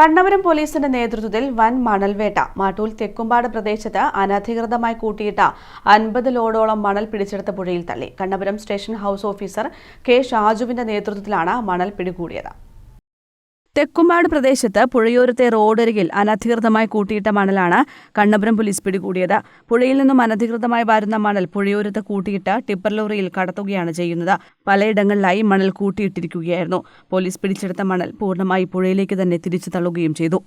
കണ്ണവരം പോലീസിന്റെ നേതൃത്വത്തിൽ വൻ മണൽവേട്ട. മാട്ടൂൽ തെക്കുംപാട് പ്രദേശത്ത് അനധികൃതമായി കൂട്ടിയിട്ട അൻപത് ലോഡോളം മണൽ പിടിച്ചെടുത്ത പുഴയിൽ തള്ളി. Kannapuram station house officer K ഷാജുവിന്റെ നേതൃത്വത്തിലാണ് മണൽ പിടികൂടിയത്. തെക്കുംപാട് പ്രദേശത്ത് പുഴയോരത്തെ റോഡരികിൽ അനധികൃതമായി കൂട്ടിയിട്ട മണലാണ് കണ്ണപുരം പോലീസ് പിടികൂടിയത്. പുഴയിൽ നിന്നും അനധികൃതമായി വരുന്ന മണൽ പുഴയോരത്ത് കൂട്ടിയിട്ട് ടിപ്പർ ലോറിയിൽ കടത്തുകയാണ് ചെയ്യുന്നത്. പലയിടങ്ങളിലായി മണൽ കൂട്ടിയിട്ടിരിക്കുകയായിരുന്നു. പോലീസ് പിടിച്ചെടുത്ത മണൽ പൂർണമായി പുഴയിലേക്ക് തന്നെ തിരിച്ചു തള്ളുകയും ചെയ്തു.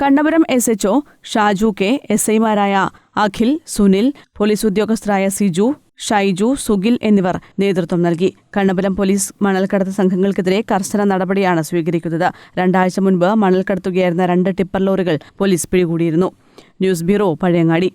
Kannapuram S H O Shaju K S ഐമാരായ അഖിൽ സുനിൽ പോലീസ് ഉദ്യോഗസ്ഥരായ സിജു ഷൈജു സുഗിൽ എന്നിവർ നേതൃത്വം നൽകി. കണ്ണപുരം പോലീസ് മണൽക്കടത്ത് സംഘങ്ങൾക്കെതിരെ കർശന നടപടിയാണ് സ്വീകരിക്കുന്നത്. രണ്ടാഴ്ച മുൻപ് മണൽ കടത്തുകയായിരുന്ന രണ്ട് ടിപ്പർ ലോറികൾ പോലീസ് പിടികൂടിയിരുന്നു. News bureau Pazhayangadi.